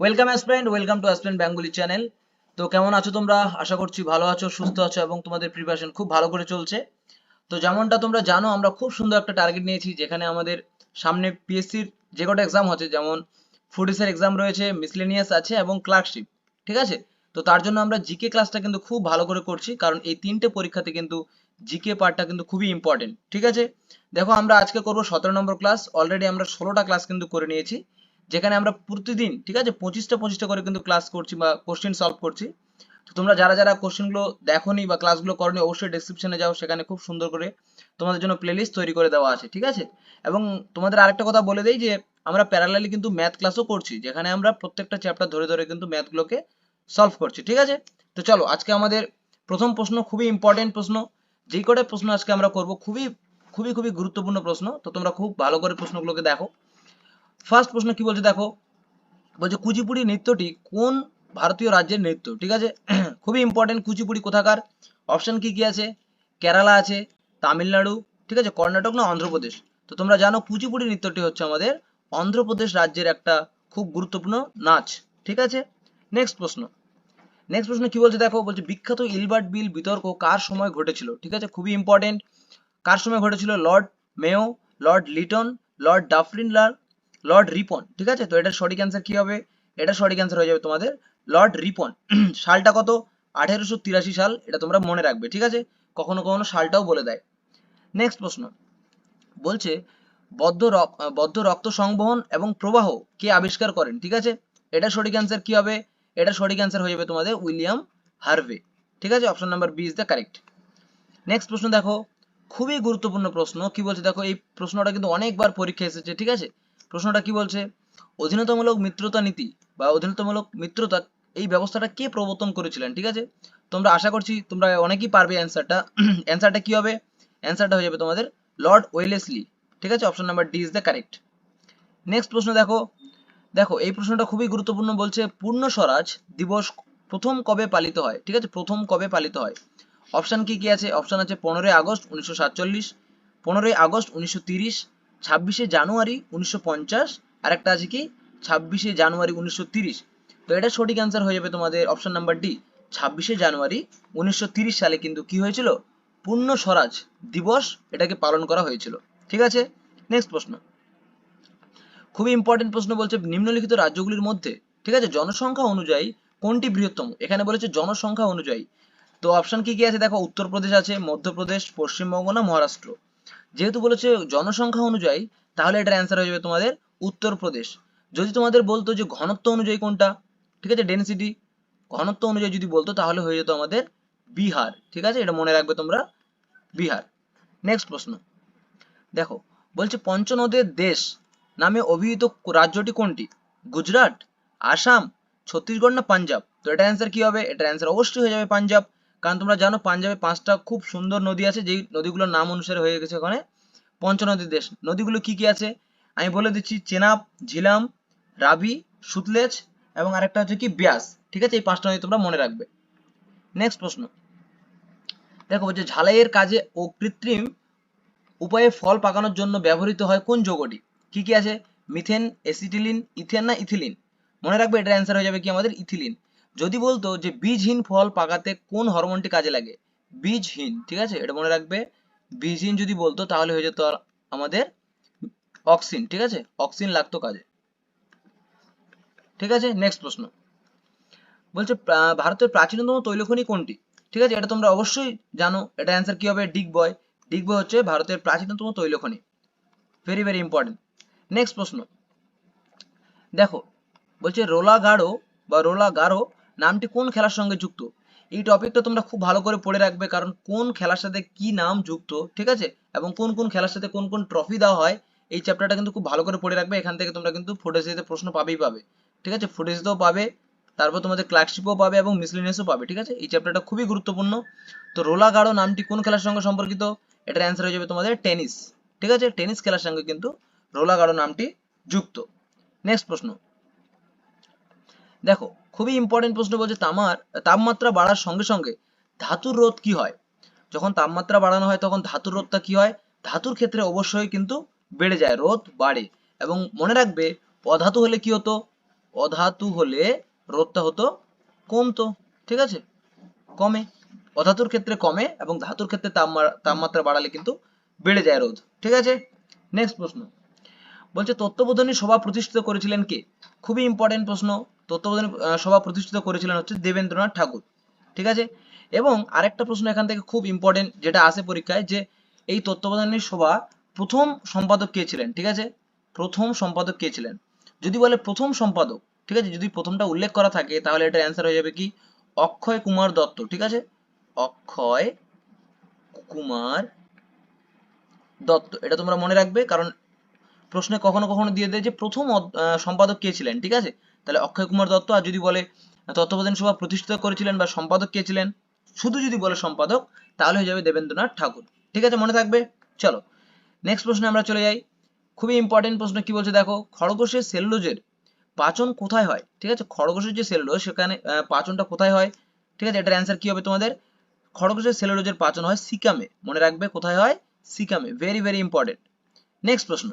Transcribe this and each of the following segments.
Welcome aspirant welcome to aspirant Bengali channel তো কেমন আছো তোমরা? আশা করছি ভালো আছো, সুস্থ আছো এবং তোমাদের প্রিপারেশন খুব ভালো করে চলছে। তো যেমনটা তোমরা জানো, আমরা খুব সুন্দর একটা টার্গেট নিয়েছি, যেখানে আমাদের সামনে পিএসসির যে কটা এক্সাম হচ্ছে যেমন ফুডিসের এক্সাম রয়েছে মিসলেনিয়াস আছে এবং ক্লার্কশিপ ঠিক আছে? তো তার জন্য আমরা জিকে ক্লাসটা কিন্তু খুব ভালো করে করছি, কারণ এই তিনটে পরীক্ষাতে কিন্তু জিকে পার্টটা কিন্তু খুবই ইম্পর্টেন্ট ঠিক আছে? দেখো, আমরা আজকে করব সতেরো নম্বর ক্লাস অলরেডি আমরা ষোলোটা ক্লাস কিন্তু করে নিয়েছি। যেখানে আমরা প্রতিদিন, ঠিক আছে, পঁচিশটা পঁচিশটা করে কিন্তু ক্লাস করছি বা কোশ্চেন সলভ করছি। তো তোমরা যারা যারা কোশ্চেনগুলো দেখোনি বা ক্লাসগুলো করনি, অবশ্যই ডেসক্রিপশনে যাও, সেখানে খুব সুন্দর করে তোমাদের জন্য প্লেলিস্ট তৈরি করে দেওয়া আছে, ঠিক আছে? এবং তোমাদের আরেকটা কথা বলে দেই যে, আমরা প্যারালালি কিন্তু ম্যাথ ক্লাসও করছি, যেখানে আমরা প্রত্যেকটা চ্যাপ্টার ধরে ধরে কিন্তু ম্যাথগুলোকে সলভ করছি, ঠিক আছে? তো চলো, আজকে আমাদের প্রথম প্রশ্ন, খুবই ইম্পর্টেন্ট প্রশ্ন। যেই কটা প্রশ্ন আজকে আমরা করব, খুবই খুবই খুবই গুরুত্বপূর্ণ প্রশ্ন। তো তোমরা খুব ভালো করে প্রশ্নগুলোকে দেখো। ফার্স্ট প্রশ্ন কি বলছে দেখো? বলছে কুচিপুড়ি নৃত্যটি কোন ভারতীয় রাজ্যের নৃত্য? ঠিক আছে? খুবই ইম্পর্টেন্ট কুচিপুড়ি কোথাকার? অপশন কি কি আছে? কেরালা আছে, তামিলনাড়ু, ঠিক আছে? কর্ণাটক না অন্ধ্রপ্রদেশ? তো তোমরা জানো কুচিপুড়ি নৃত্যটি হচ্ছে আমাদের অন্ধ্রপ্রদেশ রাজ্যের একটা খুব গুরুত্বপূর্ণ নাচ, ঠিক আছে? নেক্সট প্রশ্ন। নেক্সট প্রশ্ন কি বলছে দেখো? বলছে বিখ্যাত ইলবার্ট বিল বিতর্ক কার সময় ঘটেছিল? ঠিক আছে? খুবই ইম্পর্টেন্ট কার সময় ঘটেছিল? Lord Mayo lord Lytton, lord ডাফলিনলার lord Ripon ঠিক আছে? তো এটার সঠিক অ্যান্সার কি হবে? এটা সঠিক অ্যান্সার হয়ে যাবে তোমাদের লর্ড রিপন সালটা কত? আঠেরোশো তিরাশি সাল, এটা তোমরা মনে রাখবে, ঠিক আছে? কখনো কখনো সালটাও বলে দেয়। নেক্সট প্রশ্ন। বলছে, বদ্ধ বদ্ধ রক্ত সংবহন এবং প্রবাহ কে আবিষ্কার করেন, ঠিক আছে? এটা সঠিক অ্যান্সার কি হবে? এটা সঠিক অ্যান্সার হয়ে যাবে তোমাদের উইলিয়াম হার্ভে, ঠিক আছে? Option number B is the correct next প্রশ্ন দেখো। খুবই গুরুত্বপূর্ণ প্রশ্ন। কি বলছে দেখো? এই প্রশ্নটা কিন্তু অনেকবার পরীক্ষা এসেছে, ঠিক আছে? প্রশ্নটা কি বলছে? অধীনতামূলক মিত্রতা নীতি বা অধীনতামূলক মিত্রতা, এই ব্যবস্থাটা কে প্রবর্তন করেছিলেন, ঠিক আছে? তোমরা আশা করছি তোমরা অনেকেই পারবে অ্যান্সারটা অ্যান্সারটা কি হবে? অ্যান্সারটা হয়ে যাবে তোমাদের লর্ড ওয়েলেসলি ঠিক আছে? Option number D is the correct next প্রশ্ন দেখো। দেখো, এই প্রশ্নটা খুবই গুরুত্বপূর্ণ বলছে, পূর্ণ স্বরাজ দিবস প্রথম কবে পালিত হয়, ঠিক আছে? প্রথম কবে পালিত হয়? অপশন কি কি আছে? অপশন আছে পনেরোই আগস্ট উনিশশো সাতচল্লিশ, পনেরোই আগস্ট উনিশশো তিরিশ ছাব্বিশে জানুয়ারি উনিশশো পঞ্চাশ আর একটা আছে কি? ছাব্বিশে জানুয়ারি উনিশশো তিরিশ। তো এটা সঠিক অ্যান্সার হয়ে যাবে তোমাদের অপশন নাম্বার ডি ছাব্বিশে জানুয়ারি উনিশশো সালে কিন্তু কি হয়েছিল? পূর্ণ স্বরাজ দিবস এটাকে পালন করা হয়েছিল। ঠিক আছে? নেক্সট প্রশ্ন। খুবই ইম্পর্টেন্ট প্রশ্ন বলছে নিম্নলিখিত রাজ্যগুলির মধ্যে, ঠিক আছে? জনসংখ্যা অনুযায়ী কোনটি বৃহত্তম? এখানে বলেছে জনসংখ্যা অনুযায়ী। তো অপশন কি কি আছে? দেখো, উত্তরপ্রদেশ আছে, মধ্যপ্রদেশ, পশ্চিমবঙ্গ না মহারাষ্ট্র? যেহেতু বলেছে জনসংখ্যা অনুযায়ী, তাহলে এটার অ্যান্সার হয়ে যাবে তোমাদের উত্তরপ্রদেশ। যদি তোমাদের বলতো যে ঘনত্ব অনুযায়ী কোনটা, ঠিক আছে ডেনসিটি ঘনত্ব অনুযায়ী যদি বলতো, তাহলে হয়ে যেত আমাদের বিহার, ঠিক আছে? এটা মনে রাখবে তোমরা বিহার। নেক্সট প্রশ্ন। দেখো, বলছে পঞ্চনদের দেশ নামে অভিহিত রাজ্যটি কোনটি? গুজরাট, আসাম, ছত্তিশগড় না পাঞ্জাব? তো এটা অ্যান্সার কি হবে? এটা অ্যান্সার অবশ্যই হয়ে যাবে পাঞ্জাব। কারণ তোমরা জানো, পাঞ্জাবে পাঁচটা খুব সুন্দর নদী আছে, যেই নদীগুলোর নাম অনুসারে হয়ে গেছে ওখানে। পঞ্চনদী দেশ। নদীগুলো কি কি আছে? আমি বলে দিচ্ছি, চেনাব, ঝিলাম রাবি সুতলেজ এবং আরেকটা হচ্ছে কি, ব্যাস। ঠিক আছে? এই পাঁচটা নদী তোমরা মনে রাখবে। নেক্সট প্রশ্ন। দেখো, বলছে, ঝালাইয়ের কাজে ও কৃত্রিম উপায়ে ফল পাকানোর জন্য ব্যবহৃত হয় কোন যৌগটি? কি কি আছে? মিথেন, এসিটিলিন, ইথেন না ইথিলিন? মনে রাখবে, এটার অ্যান্সার হয়ে যাবে কি আমাদের ইথিলিন। যদি বলতো যে বীজহীন ফল পাকাতে কোন হরমোনটি কাজে লাগে? বীজহীন, ঠিক আছে? এটা মনে রাখবে। বীজহীন যদি বলতো, তাহলে হয়ে যেত আমাদের অক্সিন, ঠিক আছে? অক্সিন লাগতো কাজে। ঠিক আছে? নেক্সট প্রশ্ন। বলছে ভারতের প্রাচীনতম তৈলখনি কোনটি? ঠিক আছে? এটা তোমরা অবশ্যই জানো। এটা অ্যান্সার কি হবে? ডিগ বয় ডিগ বয় হচ্ছে ভারতের প্রাচীনতম তৈলখনি। ভেরি ভেরি ইম্পর্টেন্ট নেক্সট প্রশ্ন। দেখো, বলছে রোলা গাড়ো বা রোলা গারো নামটি কোন খেলার সঙ্গে যুক্ত? এই টপিকটা তোমরা খুব ভালো করে পড়ে রাখবে, কারণ কোন খেলার সাথে কি নাম যুক্ত, ঠিক আছে? এবং কোন কোন খেলার সাথে কোন কোন ট্রফি দেওয়া হয়, এই চ্যাপ্টারটা কিন্তু খুব ভালো করে পড়ে রাখবে, এখান থেকে তোমরা কিন্তু ফুটেজেতে প্রশ্ন পাবেই পাবে, ঠিক আছে? ফুটেজেতেও পাবে, তারপর তোমাদের ক্লার্কশিপও পাবে এবং মিসলিনিয়াসও পাবে, ঠিক আছে? এই চ্যাপ্টারটা খুবই গুরুত্বপূর্ণ। তো রোলা গাড়ো নামটি কোন খেলার সঙ্গে সম্পর্কিত? এটার অ্যান্সার হয়ে যাবে তোমাদের টেনিস ঠিক আছে? টেনিস খেলার সঙ্গে কিন্তু রোলা গাড়ো নামটি যুক্ত। নেক্সট প্রশ্ন। দেখো খুবই ইম্পর্টেন্ট প্রশ্ন বলছে তামার, তাপমাত্রা বাড়ার সঙ্গে সঙ্গে ধাতুর রোধ কি হয়? যখন তাপমাত্রা বাড়ানো হয় তখন ধাতুর রোধটা কি হয়? ধাতুর ক্ষেত্রে অবশ্যই কিন্তু বেড়ে যায়, রোধ বাড়ে। এবং মনে রাখবে, অধাতু হলে কি হতো? অধাতু হলে রোধটা হতো কমতো, ঠিক আছে? কমে। অধাতুর ক্ষেত্রে কমে এবং ধাতুর ক্ষেত্রে তাপমা- তাপমাত্রা বাড়ালে কিন্তু বেড়ে যায় রোধ, ঠিক আছে? নেক্সট প্রশ্ন। বলছে তত্ত্ববোধনী সভা প্রতিষ্ঠিত করেছিলেন কে? খুবই ইম্পর্টেন্ট প্রশ্ন। তত্ত্ববোধনী সভা প্রতিষ্ঠিত করেছিলেন হচ্ছে দেবেন্দ্রনাথ ঠাকুর, ঠিক আছে? এবং আরেকটা প্রশ্ন এখান থেকে খুব ইম্পর্টেন্ট যেটা আসে পরীক্ষায় যে এই তত্ত্বাবধানী সভা প্রথম সম্পাদক কে ছিলেন, ঠিক আছে? প্রথম সম্পাদক কে ছিলেন? যদি বলে প্রথম সম্পাদক, ঠিক আছে? যদি প্রথমটা উল্লেখ করা থাকে, তাহলে এটার অ্যান্সার হয়ে যাবে কি? অক্ষয় কুমার দত্ত, ঠিক আছে? অক্ষয় কুমার দত্ত, এটা তোমরা মনে রাখবে, কারণ প্রশ্নে কখনো কখনো দিয়ে দেয় যে প্রথম সম্পাদক কে ছিলেন, ঠিক আছে? তাহলে অক্ষয় কুমার দত্ত আর যদি বলে তত্ত্বাবধান সভা প্রতিষ্ঠিত করেছিলেন বা সম্পাদক কে ছিলেন? শুধু যদি বলে সম্পাদক, তাহলে হয়ে যাবে দেবেন্দ্রনাথ ঠাকুর। ঠিক আছে, মনে থাকবে? চলো। নেক্সট প্রশ্নে আমরা চলে যাই। খুবই ইম্পর্টেন্ট প্রশ্ন কি বলছে দেখো খরগোশের সেলুলোজের পাচন কোথায় হয়? ঠিক আছে খরগোশের যে সেলুলোজ সেখানে পাচনটা কোথায় হয়? ঠিক আছে, এটার অ্যান্সার কি হবে তোমাদের? খরগোশের সেলুলোজের পাচন হয় সিকামে। মনে রাখবে কোথায় হয়? সিকামে। ভেরি ভেরি ইম্পর্টেন্ট নেক্সট প্রশ্ন।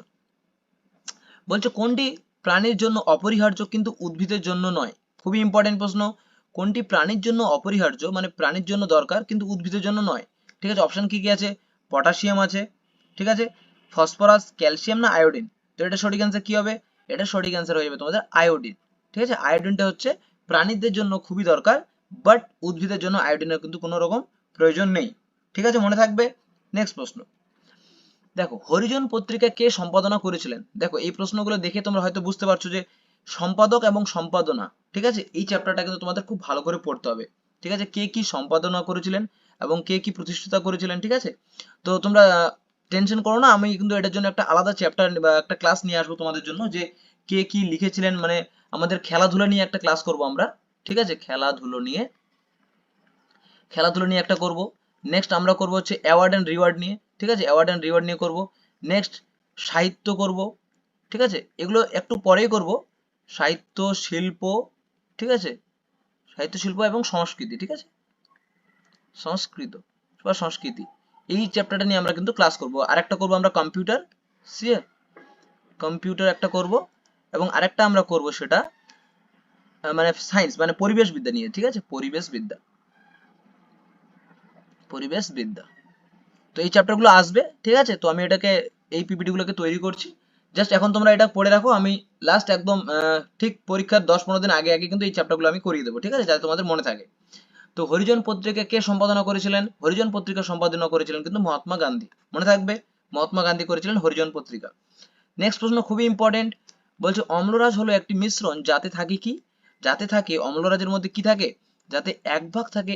বলছে কোনটি প্রাণীর জন্য অপরিহার্য কিন্তু উদ্ভিদের জন্য নয়। খুবই ইম্পর্টেন্ট প্রশ্ন। কোনটি প্রাণীর জন্য অপরিহার্য? মানে প্রাণীর জন্য দরকার কিন্তু উদ্ভিদের জন্য নয়। ঠিক আছে অপশন কি কি আছে? পটাশিয়াম আছে। ঠিক আছে? ফসফরাস ক্যালসিয়াম না আয়োডিন তো এটা সঠিক অ্যান্সার কি হবে? এটা সঠিক অ্যান্সার হয়ে যাবে তোমাদের আয়োডিন ঠিক আছে? আয়োডিনটা হচ্ছে প্রাণীদের জন্য খুবই দরকার বাট উদ্ভিদের জন্য আয়োডিনের কিন্তু কোনো রকম প্রয়োজন নেই। ঠিক আছে? মনে থাকবে? নেক্সট প্রশ্ন। দেখো, হরিজন পত্রিকা কে সম্পাদনা করেছিলেন? দেখো, এই প্রশ্নগুলো দেখে তোমরা হয়তো বুঝতে পারছ যে সম্পাদক এবং সম্পাদনা, ঠিক আছে? এই চ্যাপ্টারটা কিন্তু তোমাদের খুব ভালো করে পড়তে হবে, ঠিক আছে? কে কি সম্পাদনা করেছিলেন এবং কে কি প্রতিষ্ঠিতা করেছিলেন, ঠিক আছে? তো তোমরা টেনশন করো না, আমি কিন্তু এটার জন্য একটা আলাদা চ্যাপ্টার বা একটা ক্লাস নিয়ে আসব তোমাদের জন্য যে কে কি লিখেছিলেন মানে আমাদের খেলাধুলা নিয়ে একটা ক্লাস করব আমরা, ঠিক আছে? খেলাধুলো নিয়ে খেলাধুলো নিয়ে একটা করব। নেক্সট আমরা করব হচ্ছে অ্যাওয়ার্ড অ্যান্ড রিওয়ার্ড নিয়ে ঠিক আছে? অ্যাওয়ার্ড অ্যান্ড রিওয়ার্ড নিয়ে করব। নেক্সট সাহিত্য করব। ঠিক আছে? এগুলো একটু পরেই করব। সাহিত্য, শিল্প, ঠিক আছে? সাহিত্য, শিল্প এবং সংস্কৃতি, ঠিক আছে? সংস্কৃত বা সংস্কৃতি। এই চ্যাপ্টারটা নিয়ে আমরা কিন্তু ক্লাস করব। আরেকটা করব আমরা কম্পিউটার সিএ কম্পিউটার একটা করব এবং আরেকটা আমরা করব সেটা মানে সায়েন্স মানে পরিবেশ বিদ্যা নিয়ে, ঠিক আছে? পরিবেশ বিদ্যা। পরিবেশ বিদ্যা। তো এই চ্যাপ্টারগুলো আসবে, ঠিক আছে? তো আমি এটাকে, এই পিপিটি গুলোকে তৈরি করছি। জাস্ট এখন তোমরা এটা পড়ে রাখো, আমি লাস্ট একদম ঠিক পরীক্ষার দশ পনেরো দিন আগে আগে কিন্তু এই চ্যাপ্টারগুলো আমি করিয়ে দেবো, ঠিক আছে? যাতে তোমাদের মনে থাকে। তো হরিজন পত্রিকা কে সম্পাদনা করেছিলেন? হরিজন পত্রিকা সম্পাদনা করেছিলেন কিন্তু মহাত্মা গান্ধী। মনে থাকবে? মহাত্মা গান্ধী করেছিলেন হরিজন পত্রিকা। নেক্সট প্রশ্ন খুবই ইম্পর্টেন্ট বলছে, অম্লরাজ হলো একটি মিশ্রণ, যাতে থাকে কি? যাতে থাকে অম্লরাজের মধ্যে কি থাকে? যাতে এক ভাগ থাকে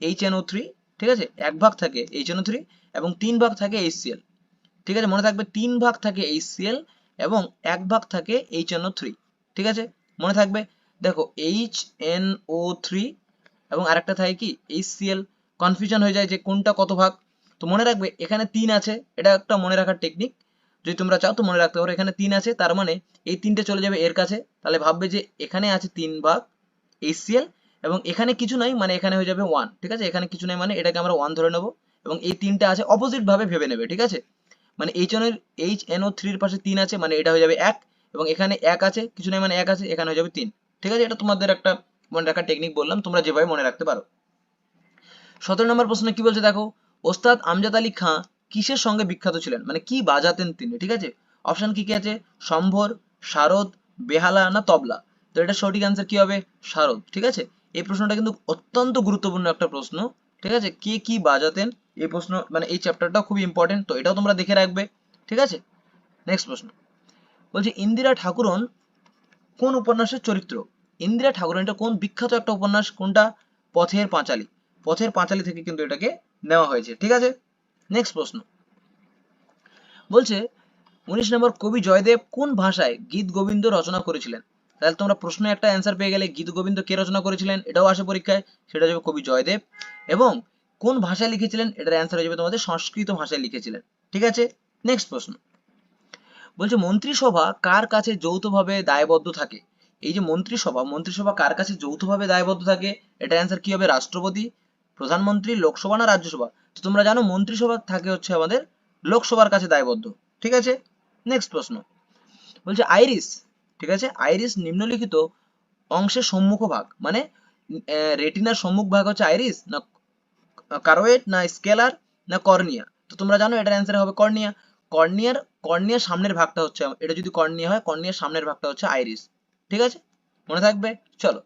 এইচ এনও থ্রি ঠিক আছে? এক ভাগ থাকে এইচ এনও থ্রি এবং তিন ভাগ থাকে এইচসিএল ঠিক আছে? মনে থাকবে তিন ভাগ থাকে এইচসিএল এবং এক ভাগ থাকে এইচ এনও থ্রি ঠিক আছে? মনে থাকবে? দেখো এইচ এন ও থ্রি এবং আরেকটা থাকে কি? এইচসিএল কনফিউশন হয়ে যায় যে কোনটা কত ভাগ। তো মনে রাখবে, এখানে তিন আছে। এটা একটা মনে রাখার টেকনিক যদি তোমরা চাও তো মনে রাখতে পারো, এখানে তিন আছে। তার মানে এই তিনটে চলে যাবে এর কাছে। তাহলে ভাববে যে এখানে আছে তিন ভাগ এইচসিএল এবং এখানে কিছু নাই মানে এখানে হয়ে যাবে ওয়ান ঠিক আছে? এখানে কিছু নাই মানে এটাকে আমরা ওয়ান ধরে নেব এবং এই তিনটা আছে অপোজিট ভাবে ভেবে নেবে, ঠিক আছে? মানে এইচ এন এইচ এনও থ্রির পাশে তিন আছে মানে এটা হয়ে যাবে এক এবং এখানে এক আছে, কিছু নাই মানে এক আছে, এখানে হয়ে যাবে তিন, ঠিক আছে? এটা তোমাদের একটা মনে রাখার টেকনিক বললাম, তোমরা যেভাবে মনে রাখতে পারো। সতেরো নম্বর প্রশ্ন কি বলছে দেখো? ওস্তাদ আমজাদ আলী খাঁ কিসের সঙ্গে বিখ্যাত ছিলেন? মানে কি বাজাতেন তিনি, ঠিক আছে? অপশন কি কি আছে? সম্ভর, শারদ, বেহালা না তবলা? তো এটা সঠিক অ্যান্সার কি হবে? শারদ, ঠিক আছে? এই প্রশ্নটা কিন্তু অত্যন্ত গুরুত্বপূর্ণ একটা প্রশ্ন, ঠিক আছে? কে কি বাজাতেন? এই প্রশ্ন মানে এই চ্যাপ্টারটা খুব ইম্পর্টেন্ট তো এটাও তোমরা দেখে রাখবে, ঠিক আছে? নেক্সট প্রশ্ন। বলছে, ইন্দিরা ঠাকুরন কোন উপন্যাসের চরিত্র? ইন্দিরা ঠাকুরন, এটা কোন বিখ্যাত একটা উপন্যাস? কোনটা? পথের পাঁচালী। পথের পাঁচালী থেকে কিন্তু এটাকে নেওয়া হয়েছে, ঠিক আছে? নেক্সট প্রশ্ন। বলছে, উনিশ নম্বর কবি জয়দেব কোন ভাষায় গীত গোবিন্দ রচনা করেছিলেন? তাহলে তোমরা প্রশ্নে একটা অ্যান্সার পেয়ে গেলে গীত গোবিন্দ কে রচনা করেছিলেন? এটাও আসে পরীক্ষায়, সেটা যাবে কবি জয়দেব। এবং কোন ভাষায় লিখেছিলেন? এটার অ্যান্সার হয়ে যাবে তোমাদের সংস্কৃত ভাষায় লিখেছিলেন। ঠিক আছে? নেক্সট প্রশ্ন। বলছে, মন্ত্রিসভা কার কাছে যৌথভাবে দায়বদ্ধ থাকে? এই যে মন্ত্রিসভা মন্ত্রিসভা কার কাছে যৌথভাবে দায়বদ্ধ থাকে? এটার অ্যান্সার কি হবে? রাষ্ট্রপতি, প্রধানমন্ত্রী, লোকসভা না রাজ্যসভা? তো তোমরা জানো মন্ত্রিসভা থাকে হচ্ছে আমাদের লোকসভার কাছে দায়বদ্ধ। ঠিক আছে? নেক্সট প্রশ্ন। বলছে আইরিস ঠিক আছে? আইরিস নিম্নলিখিত অংশের সম্মুখ ভাগ মানে রেটিনার সম্মুখ ভাগ হচ্ছে আইরিস না কারোয়েট না স্কেলার না কর্নিয়া তো তোমরা জানো এটার অ্যান্সার হবে কর্নিয়া কর্নিয়ার কর্নিয়ার সামনের ভাগটা হচ্ছে, এটা যদি কর্নিয়া হয় কর্নিয়ার সামনের ভাগটা হচ্ছে আইরিস ঠিক আছে? মনে থাকবে? চলো।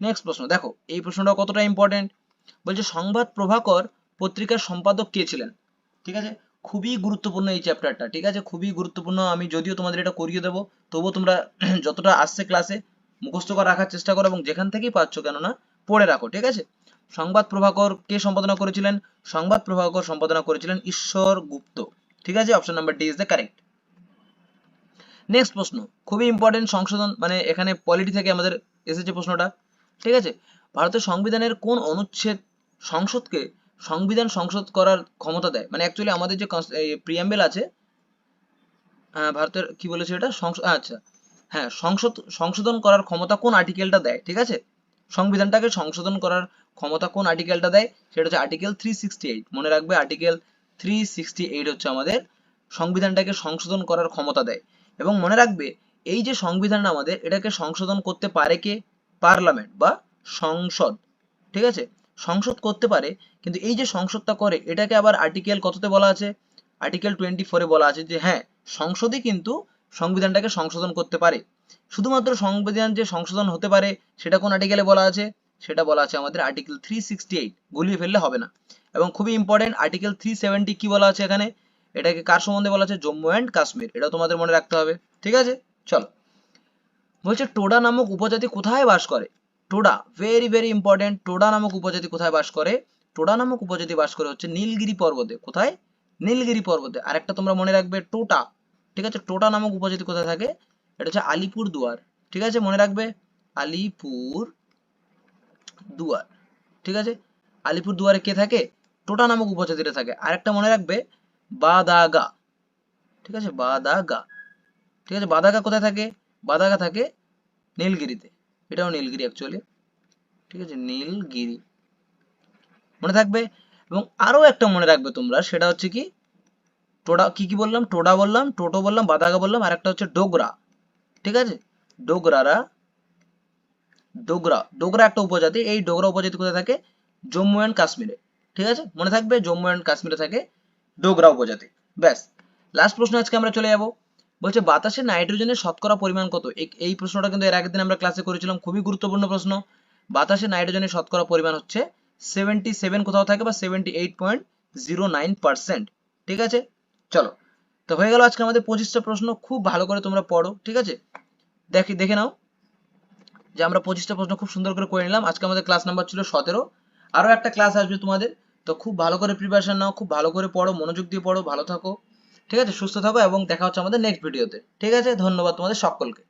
নেক্সট প্রশ্ন, দেখো, এই প্রশ্নটা কতটা ইম্পর্টেন্ট বলছে, সংবাদ প্রভাকর পত্রিকার সম্পাদক কে ছিলেন? ঠিক আছে? খুবই গুরুত্বপূর্ণ এই চ্যাপ্টারটা ঠিক আছে? খুবই গুরুত্বপূর্ণ। আমি যদিও তোমাদের এটা করিয়ে দেবো, তবুও তোমরা যতটা আসছে ক্লাসে মুখস্থ করে রাখার চেষ্টা করো এবং যেখান থেকেই পাচ্ছ কেননা, পড়ে রাখো, ঠিক আছে? সংবাদ প্রভাকর কে সম্পাদনা করেছিলেন? সংবাদ প্রভাকর সম্পাদনা করেছিলেন ঈশ্বর গুপ্ত, ঠিক আছে? Option number D is the correct next প্রশ্ন, খুবই ইম্পর্টেন্ট সংশোধন মানে এখানে পলিটি থেকে আমাদের এসেছে প্রশ্নটা, ঠিক আছে? ভারতের সংবিধানের কোন অনুচ্ছেদ সংসদকে সংবিধান সংসদ করার ক্ষমতা দেয়। মানে অ্যাকচুয়ালি আমাদের যে প্রিয়াম্বেল আছে ভারতের কি বলেছে এটা? আচ্ছা। হ্যাঁ সংসদ সংশোধন করার ক্ষমতা কোন আর্টিকেলটা দেয়? ঠিক আছে? সংবিধানটাকে সংশোধন করার ক্ষমতা কোন আর্টিকেলটা দেয়? সেটা হচ্ছে আর্টিকেল থ্রি মনে রাখবে আর্টিকেল থ্রি হচ্ছে আমাদের সংবিধানটাকে সংশোধন করার ক্ষমতা দেয়। এবং মনে রাখবে, এই যে সংবিধান আমাদের, এটাকে সংশোধন করতে পারে কে? পার্লামেন্ট বা সংসদ। ঠিক আছে? সংসদ করতে পারে, কিন্তু এই যে সংসদটা করে, এটাকে আবার আর্টিকেল কততে বলা আছে? আর্টিকেল টোয়েন্টি ফোরে বলা আছে যে হ্যাঁ সংসদই কিন্তু সংবিধানটাকে সংশোধন করতে পারে। শুধুমাত্র সংবিধান যে সংশোধন হতে পারে, সেটা কোন আর্টিকেলে বলা আছে? সেটা বলা আছে আমাদের আর্টিকেল থ্রি সিক্সটি এইট গুলিয়ে ফেললে হবে না। এবং খুবই ইম্পর্টেন্ট আর্টিকেল থ্রি সেভেন্টি কি বলা আছে এখানে? এটাকে কার সম্বন্ধে বলা আছে? জম্মু অ্যান্ড কাশ্মীর এটা তোমাদের মনে রাখতে হবে। ঠিক আছে? চলো। বলছে টোডা নামক উপজাতি কোথায় বাস করে? Toda very very important Toda নামক উপজাতি কোথায় বাস করে? টোডা নামক উপজাতি বাস করে হচ্ছে নীলগিরি পর্বতে। কোথায়? নীলগিরি পর্বতে। আরেকটা তোমরা মনে রাখবে, টোটা। ঠিক আছে? টোটা নামক উপজাতি কোথায় থাকে? এটা হচ্ছে আলিপুর দুয়ার। ঠিক আছে? মনে রাখবে, আলিপুর দুয়ার। ঠিক আছে? আলিপুর দুয়ারে কে থাকে? টোটা নামক উপজাতিটা থাকে। আরেকটা মনে রাখবে, বাদাগা। ঠিক আছে? বাদাগা। ঠিক আছে? বাদাগা কোথায় থাকে? বাদাগা থাকে নীলগিরিতে। এটাও নীলগিরি অ্যাকচুয়ালি ঠিক আছে? নীলগিরি। মনে থাকবে? এবং আরও একটা মনে রাখবে তোমরা, সেটা হচ্ছে কি? টোডা, কি কি বললাম? টোডা বললাম, টোটো বললাম বাদাগা বললাম, আর একটা হচ্ছে ডোগরা। ঠিক আছে? ডোগরারা, ডোগরা ডোগরা একটা উপজাতি, এই ডোগরা উপজাতি কোথায় থাকে? জম্মু অ্যান্ড কাশ্মীরে। ঠিক আছে? মনে থাকবে? জম্মু অ্যান্ড কাশ্মীরে থাকে ডোগরা উপজাতি। ব্যাস। লাস্ট প্রশ্ন আজকে আমরা চলে যাব। বলছে, বাতাসে নাইট্রোজেনের শতকরা পরিমাণ কত? এই- প্রশ্নটা কিন্তু এর আগের দিন আমরা ক্লাসে করেছিলাম, খুবই গুরুত্বপূর্ণ প্রশ্ন। বাতাসে নাইট্রোজেনের শতকরা পরিমাণ হচ্ছে সেভেন্টি সেভেন কোথাও থাকে বা seventy eight point zero nine percent ঠিক আছে? চলো। তো হয়ে গেল আজকে আমাদের পঁচিশটা প্রশ্ন, খুব ভালো করে তোমরা পড়ো, ঠিক আছে? দেখি, দেখে নাও যে আমরা পঁচিশটা প্রশ্ন খুব সুন্দর করে করে নিলাম। আজকে আমাদের ক্লাস নাম্বার ছিল সতেরো। আরও একটা ক্লাস আসবে তোমাদের, তো খুব ভালো করে প্রিপারেশন নাও, খুব ভালো করে পড়ো, মনোযোগ দিয়ে পড়ো, ভালো থাকো। ঠিক আছে? সুস্থ থাকো এবং দেখা হচ্ছে আমাদের নেক্সট ভিডিওতে ঠিক আছে? ধন্যবাদ তোমাদের সকলকে।